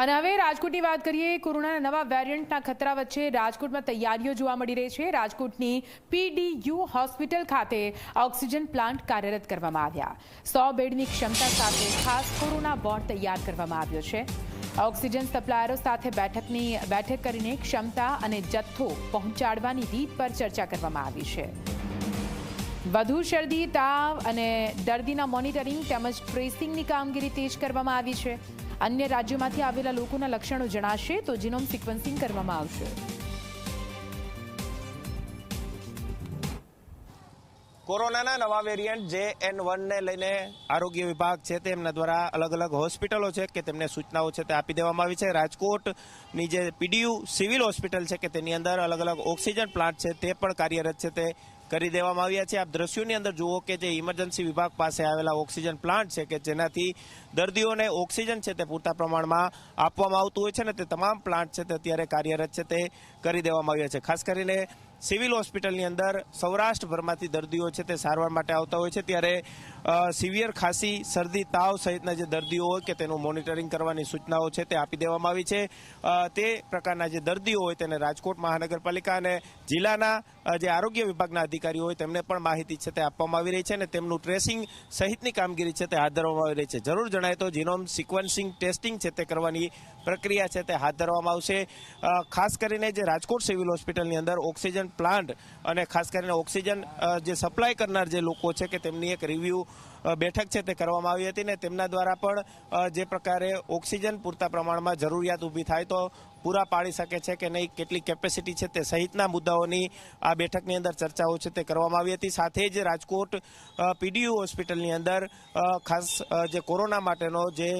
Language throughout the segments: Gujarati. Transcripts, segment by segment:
અને હવે રાજકોટની વાત કરીએ, કોરોનાના નવા વેરિયન્ટના ખતરા વચ્ચે રાજકોટમાં તૈયારીઓ જોવા મળી રહી છે. રાજકોટની પીડીયુ હોસ્પિટલ ખાતે ઓક્સિજન પ્લાન્ટ કાર્યરત કરવામાં આવ્યા. સો બેડની ક્ષમતા સાથે ખાસ કોરોના વોર્ડ તૈયાર કરવામાં આવ્યો છે. ઓક્સિજન સપ્લાયરો સાથે બેઠકની, બેઠક કરીને ક્ષમતા અને જથ્થો પહોંચાડવાની રીત પર ચર્ચા કરવામાં આવી છે. વધુ શરદી, તાવ અને દર્દીના મોનિટરિંગ તેમજ ટ્રેસિંગની કામગીરી તેજ કરવામાં આવી છે. અન્ય રાજ્યોમાંથી આવેલા લોકોના લક્ષણો જણાશે તો જીનોમ સિક્વન્સિંગ કરવામાં આવશે. કોરોનાના નવા વેરિયન્ટ જે એન વનને લઈને આરોગ્ય વિભાગ છે તેમના દ્વારા અલગ અલગ હોસ્પિટલો છે કે તેમને સૂચનાઓ છે તે આપી દેવામાં આવી છે. રાજકોટની જે પીડીયુ સિવિલ હોસ્પિટલ છે કે તેની અંદર અલગ અલગ ઓક્સિજન પ્લાન્ટ છે તે પણ કાર્યરત છે તે કરી દેવામાં આવ્યા છે. આપ દ્રશ્યોની અંદર જુઓ કે જે ઇમરજન્સી વિભાગ પાસે આવેલા ઓક્સિજન પ્લાન્ટ છે કે જેનાથી દર્દીઓને ઓક્સિજન છે તે પૂરતા પ્રમાણમાં આપવામાં આવતું હોય છે ને તે તમામ પ્લાન્ટ છે તે અત્યારે કાર્યરત છે તે કરી દેવામાં આવ્યા છે. ખાસ કરીને સિવિલ હોસ્પિટલની અંદર સૌરાષ્ટ્રભરમાંથી દર્દીઓ છે તે સારવાર માટે આવતા હોય છે. ત્યારે સિવિયર ખાંસી, શરદી, તાવ સહિતના જે દર્દીઓ હોય કે તેનું મોનિટરિંગ કરવાની સૂચનાઓ છે તે આપી દેવામાં આવી છે. તે પ્રકારના જે દર્દીઓ હોય તેને રાજકોટ મહાનગરપાલિકા અને જિલ્લાના જે આરોગ્ય વિભાગના અધિકારીઓ હોય તેમને પણ માહિતી છે તે આપવામાં આવી રહી છે અને તેમનું ટ્રેસિંગ સહિતની કામગીરી છે તે હાથ ધરવામાં આવી રહી છે. જરૂર જણાય તો જીનોમ સિક્વન્સિંગ ટેસ્ટિંગ છે તે કરવાની પ્રક્રિયા છે તે હાથ ધરવામાં આવશે. ખાસ કરીને જે રાજકોટ સિવિલ હોસ્પિટલની અંદર ઓક્સિજન પ્લાન્ટ અને ખાસ કરીને ઓક્સિજન જે સપ્લાય કરનાર જે લોકો છે કે તેમની એક રિવ્યુ બેઠક છે તે કરવામાં આવી હતી ને તેમના દ્વારા પણ જે પ્રકારે ઓક્સિજન પૂરતા પ્રમાણમાં જરૂરિયાત ઊભી થાય તો પૂરા પાડી શકે છે કે નહીં, કેટલી કેપેસિટી છે તે સહિતના મુદ્દાઓની આ બેઠકની અંદર ચર્ચાઓ છે તે કરવામાં આવી હતી. સાથે જ રાજકોટ પીડીયુ હોસ્પિટલની અંદર ખાસ જે કોરોના માટેનો જે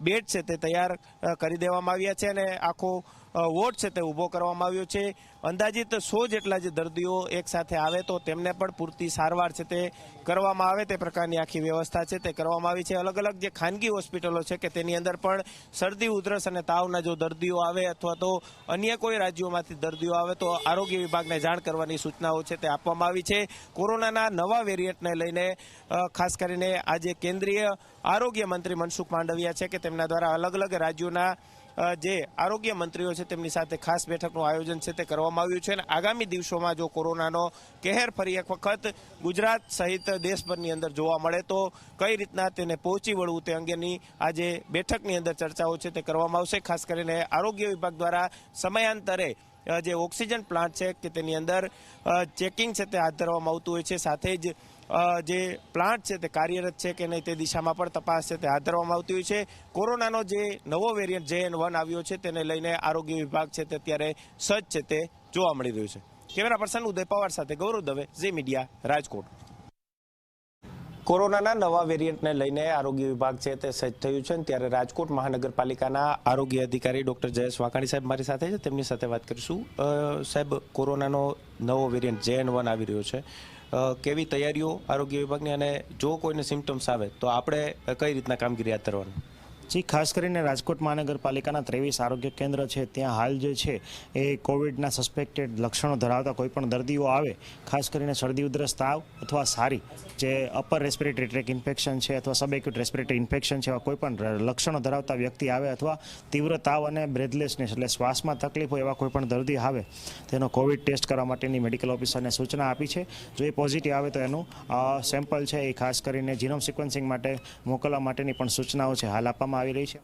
બેડ છે તે તૈયાર કરી દેવામાં આવ્યા છે અને આખો વોર્ડ છે તે ઊભો કરવામાં આવ્યો છે. અંદાજિત સો જેટલા જે દર્દીઓ એકસાથે આવે તો તેમને પણ પૂરતી સારવાર છે તે કરવામાં આવે. તે પ્રકારની આખી વ્યવસ્થા છે તે કરવામાં આવી છે. અલગ અલગ જે ખાનગી હોસ્પિટલો છે કે તેની અંદર પણ શરદી, ઉધરસ અને તાવના જો દર્દીઓ આવે અથવા તો અન્ય કોઈ રાજ્યોમાંથી દર્દીઓ આવે તો આરોગ્ય વિભાગને જાણ કરવાની સૂચનાઓ છે તે આપવામાં આવી છે. કોરોનાના નવા વેરિયન્ટને લઈને ખાસ કરીને આજે કેન્દ્રીય આરોગ્ય મંત્રી મનસુખ માંડવિયા છે કે તેમના દ્વારા અલગ અલગ રાજ્યોના જે આરોગ્ય મંત્રીઓ છે તેમની સાથે ખાસ બેઠકનું આયોજન છે તે કરવામાં આવ્યું છે અને આગામી દિવસોમાં જો કોરોનાનો કહેર ફરી એક વખત ગુજરાત સહિત દેશભરની અંદર જોવા મળે તો કઈ રીતના તેને પહોંચી વળવું તે અંગેની આજે બેઠકની અંદર ચર્ચાઓ છે તે કરવામાં આવશે. ખાસ કરીને આરોગ્ય વિભાગ દ્વારા સમયાંતરે જે ઓક્સિજન પ્લાન્ટ છે કે તેની અંદર ચેકિંગ છે તે હાથ ધરવામાં આવતું હોય છે. સાથે જ જે પ્લાન્ટ છે તે કાર્યરત છે કે નહીં તે દિશામાં પણ તપાસ છે તે હાથ ધરવામાં આવતી હોય છે. કોરોનાનો જે નવો વેરિયન્ટ જે વન આવ્યો છે તેને લઈને આરોગ્ય વિભાગ છે તે અત્યારે સજ્જ છે તે જોવા મળી રહ્યું છે. કેમેરા પર્સન ઉદય પવાર સાથે ગૌરવ દવે, ઝી મીડિયા, રાજકોટ. કોરોનાના નવા વેરિયન્ટને લઈને આરોગ્ય વિભાગ છે તે સજ્જ થયું છે ત્યારે રાજકોટ મહાનગરપાલિકાના આરોગ્ય અધિકારી ડોક્ટર જયેશ વાઘાણી સાહેબ મારી સાથે છે. તેમની સાથે વાત કરીશું. સાહેબ, કોરોનાનો નવો વેરિયન્ટ જે એન વન આવી રહ્યો છે. કેવી તૈયારીઓ આરોગ્ય વિભાગની? અને જો કોઈને સિમ્ટમ્સ આવે, તો આપણે કઈ રીતના કામગીરી હાથ ધરવાની? જી, ખાસ કરીને રાજકોટ મહાનગરપાલિકાના ત્રેવીસ આરોગ્ય કેન્દ્ર છે, ત્યાં હાલ જે છે, એ કોવિડના સસ્પેક્ટેડ લક્ષણો ધરાવતા કોઈ પણ દર્દીઓ આવે, ખાસ કરીને શરદી, ઉધરસ, તાવ અથવા સારી, જે અપર રેસ્પિરેટરી ટ્રેક ઇન્ફેક્શન છે અથવા સબએક્યુટ રેસ્પિરેટરી ઇન્ફેક્શન છે, એવા કોઈ પણ લક્ષણો ધરાવતા વ્યક્તિ આવે અથવા તીવ્ર તાવ અને બ્રેથલેસનેસ એટલે શ્વાસમાં તકલીફ હોય એવા કોઈ પણ દર્દી આવે, તેનો કોવિડ ટેસ્ટ કરવા માટેની મેડિકલ ઓફિસરને સૂચના આપી છે. જો એ પોઝિટિવ આવે તો એનું સેમ્પલ છે એ ખાસ કરીને જીનોમ સિક્વન્સિંગ માટે મોકલવા માટેની પણ સૂચનાઓ છે, હાલ આપવામાં આવી રહી છે.